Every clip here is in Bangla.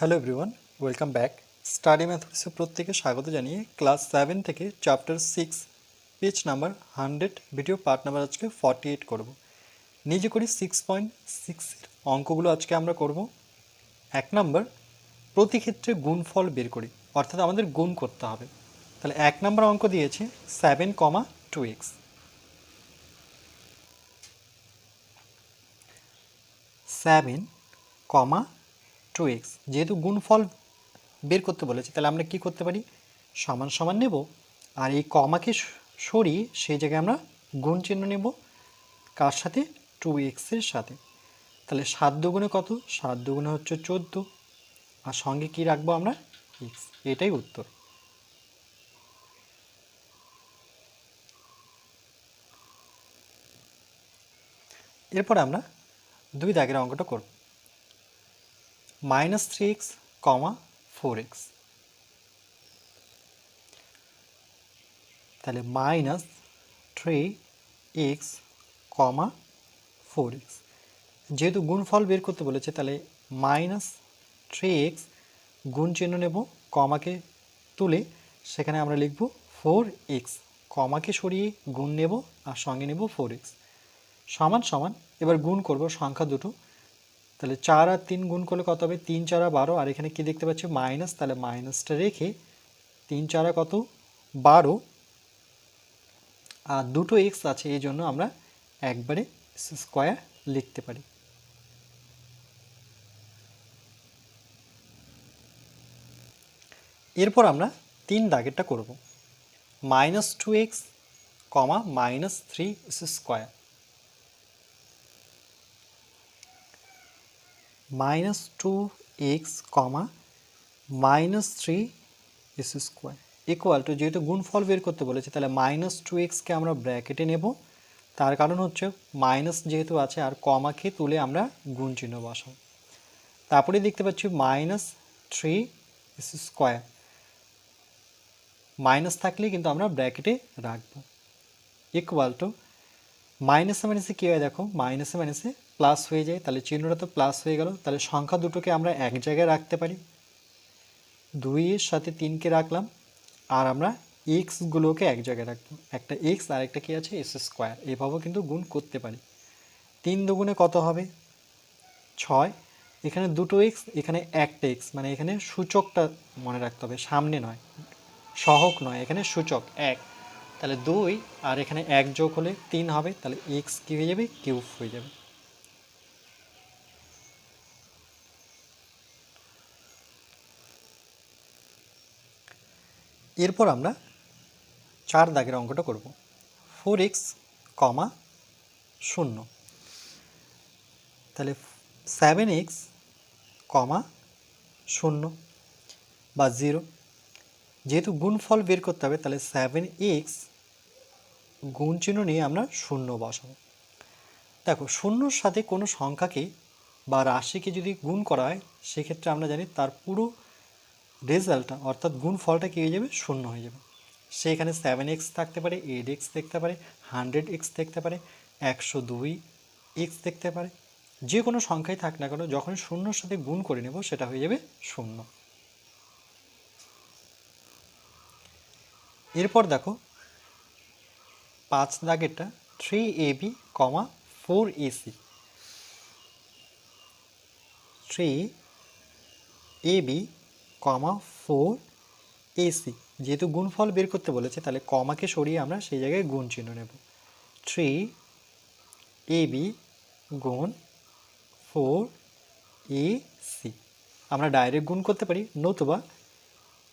Hello everyone welcome back study ম্যাথমেটিক্সে প্রত্যেকে স্বাগত জানিয়ে ক্লাস সেভেন থেকে chapter six page number hundred video part number আজকে ফর্টি এইট করব। নিজে করি সিক্স পয়েন্ট সিক্সের অঙ্কগুলো আজকে আমরা করব। এক নম্বর প্রতি ক্ষেত্রে গুণফল বের করি, অর্থাৎ আমাদের গুণ করতে হবে। তাহলে এক নম্বর অঙ্ক দিয়েছে seven comma two x seven comma two x যেহেতু গুণফল বের করতে বলেছে, তাহলে আমরা কি করতে পারি? সমান সমান নেব, আর এই কমাকে স- সরিয়ে সেই জায়গায় আমরা গুণ চিহ্ন নেব, কার সাথে? টু এক্সের সাথে। তাহলে সাত দুগুণে কত? সাত দুগুণে হচ্ছে চোদ্দ। আর সঙ্গে কি রাখব আমরা? এক্স এটাই উত্তর। এরপর আমরা দুই দাগের অঙ্কটা করব। Minus three x, comma four x. তাহলে minus three x, comma four x. যেহেতু গুণফল বের করতে বলেছে, তাহলে মাইনাস থ্রি এক্স গুণ চিহ্ন নেব, কমাকে তুলে সেখানে আমরা লিখব ফোর এক্স। কমাকে সরিয়ে গুণ নেব আর সঙ্গে নেব ফোর এক্স। সমান সমান, এবার গুণ করব সংখ্যা দুটো। তাহলে চার আর তিন গুণ করলে কত হবে? তিন, চারা বারো। আর এখানে কি দেখতে পাচ্ছি? মাইনাস, তাহলে মাইনাসটা রেখে তিন, চারা কত? বারো। আর দুটো এক্স আছে, এই জন্য আমরা একবারে স্কোয়ার লিখতে পারি। এরপর আমরা তিন দাগেরটা করব। Minus two x comma minus three square minus two x comma minus three s square equal to যেহেতু গুণফল বের করতে বলেছে, তাহলে মাইনাস টু এক্সকে আমরা ব্র্যাকেটে নেব। তার কারণ হচ্ছে মাইনাস যেহেতু আছে আর কমাকে তুলে আমরা গুণ চিহ্ন বসাবো। তারপরে দেখতে পাচ্ছি minus three s square minus থাকলে কিন্তু আমরা ব্র্যাকেটে রাখব। ইকুয়াল টু মাইনাসে মাইনাসে কী হয় দেখো? মাইনাসে মাইনাসে প্লাস হয়ে যায়। তাহলে চিহ্নটা তো প্লাস হয়ে গেল। তাহলে সংখ্যা দুটোকে আমরা এক জায়গায় রাখতে পারি। দুইয়ের সাথে তিনকে রাখলাম। আর আমরা এক্সগুলোকে এক জায়গায় রাখব। একটা এক্স আর একটা কী আছে? এস স্কোয়ার এভাবেও কিন্তু গুণ করতে পারি। তিন দুগুণে কত হবে? ছয়। এখানে দুটো এক্স এখানে একটা এক্স মানে এখানে সূচকটা মনে রাখতে হবে। সামনে নয়। সহক নয়। এখানে সূচক এক। তাহলে দুই, আর এখানে এক যোগ হলে তিন হবে, তাহলে এক্স কী হয়ে যাবে? কিউব হয়ে যাবে। এরপর আমরা চার দাগের অঙ্কটা করব। ফোর এক্স কমা শূন্য। তাহলে সেভেন এক্স কমা শূন্য বা জিরো যেহেতু গুণফল বের করতে হবে, তাহলে সেভেন এক্স গুণ চিহ্ন নিয়ে আমরা শূন্য বসাবো। দেখো, শূন্যর সাথে কোনো সংখ্যাকে বা রাশিকে যদি গুণ করা হয়, সেক্ষেত্রে আমরা জানি তার পুরো রেজাল্টটা, অর্থাৎ গুণ ফলটা কী হয়ে যাবে? শূন্য হয়ে যাবে। সেখানে সেভেন এক্স থাকতে পারে এইট এক্স দেখতে পারে হান্ড্রেড এক্স দেখতে পারে, একশো দুই এক্স দেখতে পারে। যে কোনো সংখ্যাই থাক না কেন, যখন শূন্যর সাথে গুণ করে নেব, সেটা হয়ে যাবে শূন্য। এরপর দেখো, পাঁচ দাগেরটা three a b comma four a c three a b comma four a c যেহেতু গুণফল বের করতে বলেছে, তাহলে কমাকে সরিয়ে আমরা সেই জায়গায় গুণ চিহ্ন নেব। থ্রি এ বি গুণ ফোর এ সি আমরা ডাইরেক্ট গুণ করতে পারি, নতুবা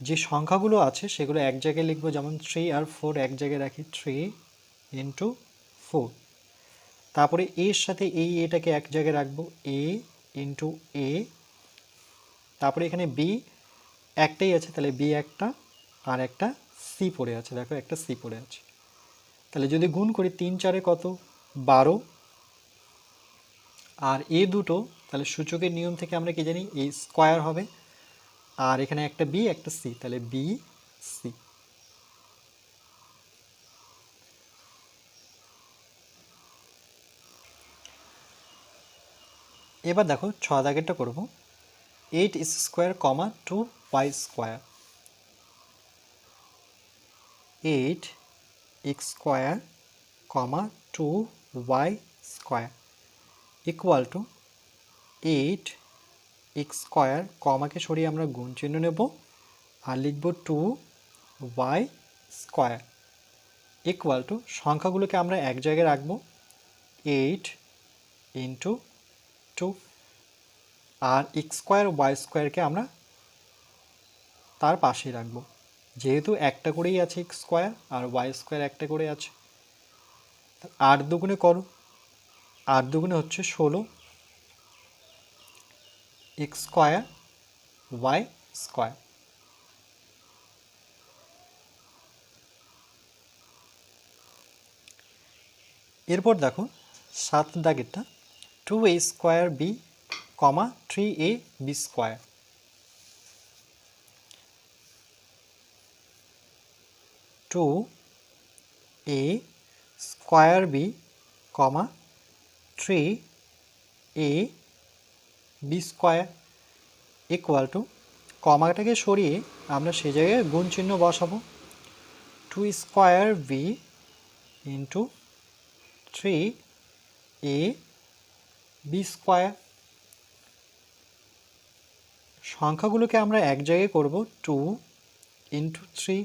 যে সংখ্যাগুলো আছে সেগুলো এক জায়গায় লিখব, যেমন থ্রি আর ফোর এক জায়গায় রাখি থ্রি ইন্টু ফোর তারপরে এর সাথে এই এটাকে এক জায়গায় রাখব এ ইন্টু এ তারপরে এখানে বি একটাই আছে, তাহলে বি একটা আর একটা সি পড়ে আছে, দেখো একটা সি পড়ে আছে। তাহলে যদি গুণ করি তিন চারে কত? বারো। আর এ দুটো, তাহলে সূচকের নিয়ম থেকে আমরা কি জানি? এই স্কোয়ার হবে। আর এখানে একটা বি একটা সি তাহলে বি সি এবার দেখো, ছ দাগেরটা করব। Eight x square comma two y square eight x square comma two y square equal to eight x square কমাকে সরিয়ে আমরা গুণ চিহ্ন নেব আর লিখব two y square equal to সংখ্যাগুলোকে আমরা এক জায়গায় রাখব এইট ইন্টু টু আর এক্স স্কোয়ার ওয়াই স্কোয়ারকে আমরা তার পাশেই রাখব। যেহেতু একটা করেই আছে এক্স স্কোয়ার আর ওয়াই স্কোয়ার একটা করে আছে। আট দুগুণে করো, আট দুগুণে হচ্ছে ষোলো এক্স স্কোয়ার ওয়াই স্কোয়ার এরপর দেখো, সাত দাগেরটা two a square b comma three a b square two a square b comma three a b square equal to কমাটাকে সরিয়ে আমরা সে জায়গায় গুণ চিহ্ন বসাবো। Two square b into three a b square সংখ্যাগুলোকে আমরা এক জায়গায় করব। টু ইন্টু থ্রি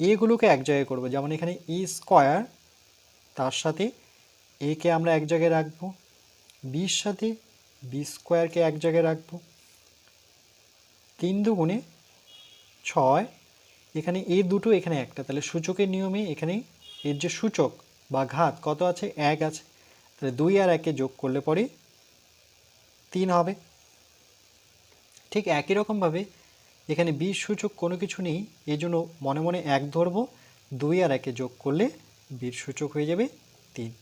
এগুলোকে এক জায়গায় করব। যেমন এখানে ই স্কোয়ার তার সাথে একে আমরা এক জায়গায় রাখব। বির সাথে বি স্কোয়ারকে এক জায়গায় রাখব। তিন দুগুণে ছয়, এখানে এ দুটো, এখানে একটা। তাহলে সূচকের নিয়মে এখানে এর যে সূচক বা ঘাত, কত আছে? এক আছে। তাহলে দুই আর একে যোগ করলে পরে তিন হবে। ঠিক একই রকমভাবে এখানে বিশ সূচক কোনো কিছু নেই এই মনে মনে এক ধরবো। দুই আর একে যোগ করলে বীর সূচক হয়ে যাবে তিন।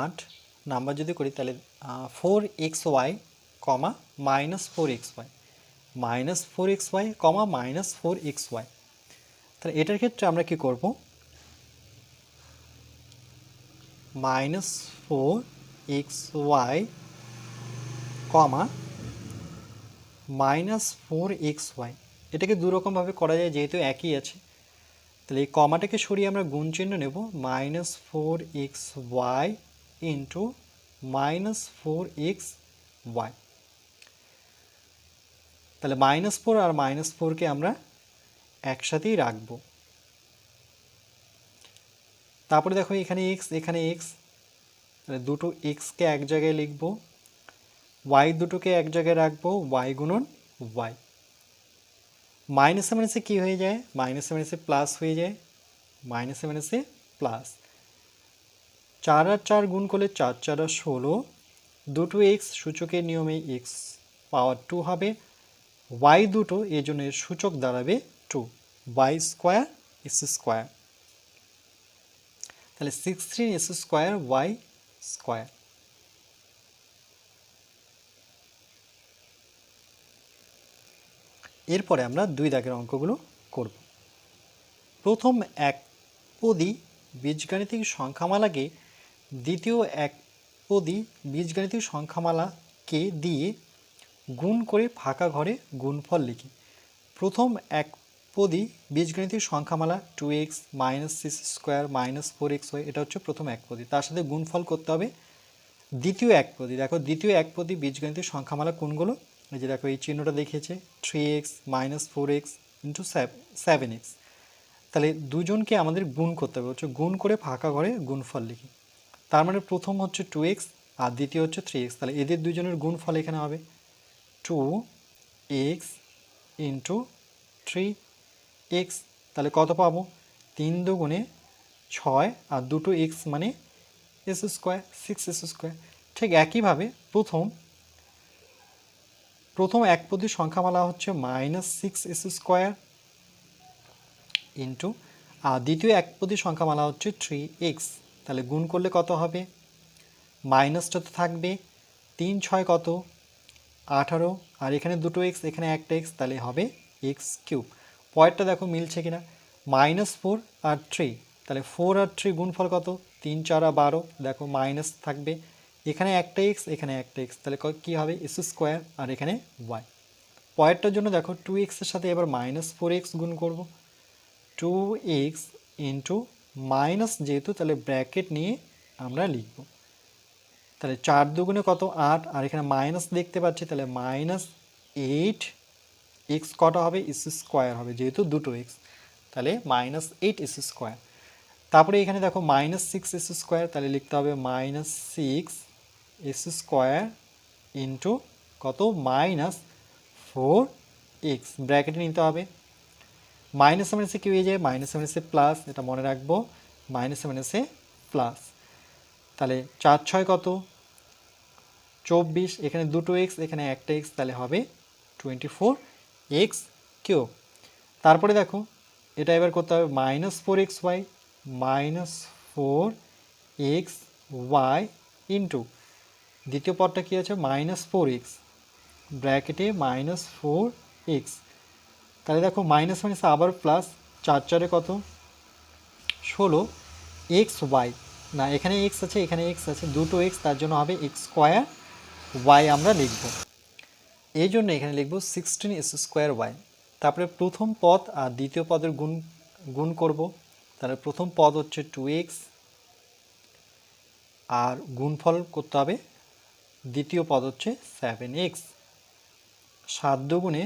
আট নাম্বার যদি করি, তাহলে four x y comma minus four x y minus four x y comma minus four x y তাহলে এটার ক্ষেত্রে আমরা কি করব? Minus four x y comma minus four x y এটাকে দুরকমভাবে করা যায়, যেহেতু একই আছে। তাহলে এই কমাটাকে সরিয়ে আমরা গুণ চিহ্ন নেব minus four x y minus four x y তাহলে মাইনাস ফোর আর মাইনাস ফোরকে আমরা একসাথেই রাখব। তারপরে দেখো এখানে এক্স এখানে এক্স দুটো এক্সকে এক জায়গায় লিখব। ওয়াই দুটোকে এক জায়গায় রাখব ওয়াই গুণন ওয়াই মাইনাসে মাইনাসে কী হয়ে যায়? মাইনাসে মাইনাসে প্লাস হয়ে যায়। মাইনাসে মাইনাসে প্লাস চার আর চার গুণ করলে চার চার আর ষোলো। দুটো এক্স সূচকের নিয়মে এক্স পাওয়ার টু হবে। ওয়াই দুটো এই সূচক দাঁড়াবে two y square s square তাহলে sixteen s square y square এরপরে আমরা দুই দাগের অঙ্কগুলো করব। প্রথম এক পদী বীজগাণিতিক সংখ্যামালাকে দ্বিতীয় এক পদী বীজগাণিতিক সংখ্যামালাকে দিয়ে গুণ করে ফাঁকা ঘরে গুণফল লিখি। প্রথম এক পদী বীজগণিতিক সংখ্যামালা two x minus six square minus four x y এটা হচ্ছে প্রথম এক পদী তার সাথে গুণফল করতে হবে দ্বিতীয় এক পদী দেখো, দ্বিতীয় এক পদী বীজগণিতিক সংখ্যামালা কোনগুলো? এই যে দেখো, এই চিহ্নটা দেখিয়েছে three x minus four x into seven x তাহলে দুজনকে আমাদের গুণ করতে হবে হচ্ছে গুণ করে ফাঁকা ঘরে গুণফল লিখি। তার মানে প্রথম হচ্ছে টু এক্স আর দ্বিতীয় হচ্ছে থ্রি এক্স তাহলে এদের দুজনের গুণফল এখানে হবে two x into three x তাহলে কত পাবো? তিন দুগুণে ছয় আর দুটো এক্স মানে s square six s square ঠিক একইভাবে প্রথম প্রথম এক পদী সংখ্যামালা হচ্ছে minus six s square into আর দ্বিতীয় এক পদী সংখ্যামালা হচ্ছে থ্রি এক্স তাহলে গুণ করলে কত হবে? মাইনাসটা তো থাকবে। তিন, ছয় কত? আঠারো। আর এখানে দুটো এক্স এখানে একটা এক্স তাহলে হবে এক্স কিউব। পয়েরটা দেখো মিলছে কিনা। মাইনাস ফোর আর থ্রি। তাহলে ফোর আর থ্রি গুণফল কত? তিন, চারা বারো। দেখো মাইনাস থাকবে। এখানে একটা এক্স এখানে একটা এক্স তাহলে ক- কী হবে? S square. আর এখানে ওয়াই পয়েরটার জন্য দেখো টু এক্সের সাথে এবার মাইনাস ফোর এক্স গুণ করব। টু এক্স ইন্টু মাইনাস যেহেতু, তাহলে ব্র্যাকেট নিয়ে আমরা লিখব। তাহলে চার দুগুণে কত? আট। আর এখানে মাইনাস দেখতে পাচ্ছি, তাহলে মাইনাস এইট এক্স কটা হবে? এস স্কোয়ার হবে, যেহেতু দুটো এক্স। তাহলে মাইনাস এইট এস স্কোয়ার। তারপরে এখানে দেখো, মাইনাস সিক্স এস স্কোয়ার, তাহলে লিখতে হবে minus six s square into কত? Minus four x. ব্র্যাকেটে নিতে হবে। মাইনাস মাইনাসে কি হয়ে যায় মাইনাস মাইনাসে প্লাস এটা মনে রাখব মাইনাস মাইনাসে প্লাস তাহলে চার ছয় কত? চব্বিশ, এখানে দুটো এক্স এখানে একটা এক্স তাহলে হবে টোয়েন্টি ফোর এক্স কিউ তারপরে দেখো, এটা এবার করতে হবে minus four x y minus four x y into দ্বিতীয় পদটা কী আছে? মাইনাস ফোর এক্স ব্র্যাকেটে মাইনাস ফোর এক্স তাহলে দেখো মাইনাস মাইনাস আবার প্লাস চার চারে কত? ষোলো এক্স ওয়াই না, এখানে এক্স আছে, এখানে এক্স আছে। দুটো এক্স তার জন্য হবে এক্স স্কোয়ার ওয়াই আমরা লিখব। এই জন্য এখানে লিখব সিক্সটিন এস স্কোয়ার ওয়াই তারপরে প্রথম পদ আর দ্বিতীয় পদের গুণ গুণ করব। তাহলে প্রথম পদ হচ্ছে টু এক্স আর গুণফল করতে হবে। দ্বিতীয় পদ হচ্ছে সেভেন এক্স সাত দুগুণে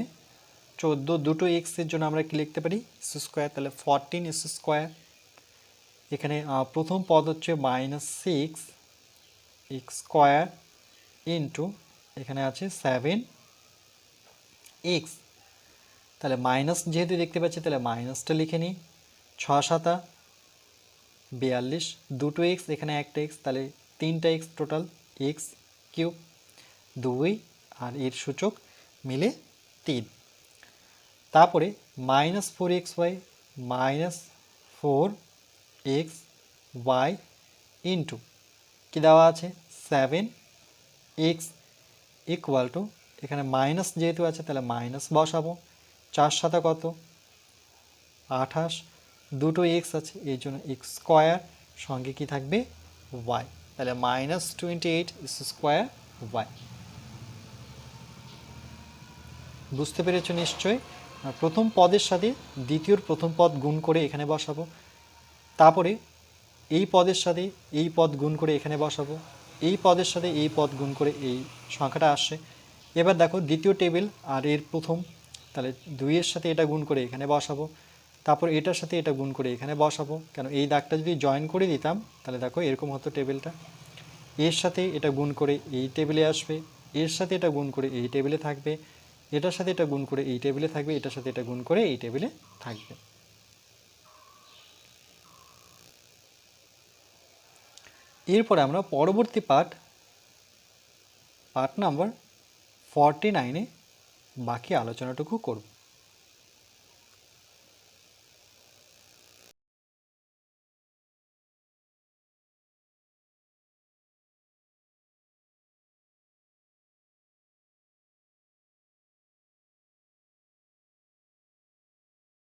চোদ্দ দুটো এক্সের জন্য আমরা কি লিখতে পারি? এস স্কোয়ার তাহলে ফরটিন এস স্কোয়ার এখানে প্রথম পদ হচ্ছে minus six x square into এখানে আছে সেভেন এক্স তাহলে মাইনাস যেহেতু দেখতে পাচ্ছি, তাহলে মাইনাসটা লিখে নিই। ছ সাতা, বিয়াল্লিশ, দুটো এক্স এখানে একটা এক্স তাহলে তিনটা এক্স টোটাল এক্স কিউব দুই আর এর সূচক মিলে তিন। তারপরে minus four x y minus four x y into কী দেওয়া আছে? সেভেন এক্স ইকুয়াল টু এখানে মাইনাস যেহেতু আছে, তাহলে মাইনাস বসাবো। চার সাথে কত? আঠাশ। দুটো এক্স আছে এই জন্য এক্স স্কোয়ার সঙ্গে কি থাকবে? ওয়াই তাহলে minus twenty eight square y বুঝতে পেরেছ নিশ্চয়ই? প্রথম পদের সাথে দ্বিতীয়র প্রথম পদ গুণ করে এখানে বসাবো। তারপরে এই পদের সাথে এই পদ গুণ করে এখানে বসাবো। এই পদের সাথে এই পদ গুণ করে এই সংখ্যাটা আসছে। এবার দেখো দ্বিতীয় টেবিল আর এর প্রথম, তাহলে দুইয়ের সাথে এটা গুণ করে এখানে বসাবো। তারপর এটার সাথে এটা গুণ করে এখানে বসাবো। কেন এই দাগটা যদি জয়েন করে দিতাম, তাহলে দেখো এরকম হতো টেবিলটা। এর সাথে এটা গুণ করে এই টেবিলে আসবে, এর সাথে এটা গুণ করে এই টেবিলে থাকবে। এটার সাথে এটা গুণ করে এই টেবিলে থাকবে, এটার সাথে এটা গুণ করে এই টেবিলে থাকবে। এরপরে আমরা পরবর্তী পার্ট পার্ট নাম্বার ফর্টি নাইনে বাকি আলোচনাটুকু করব।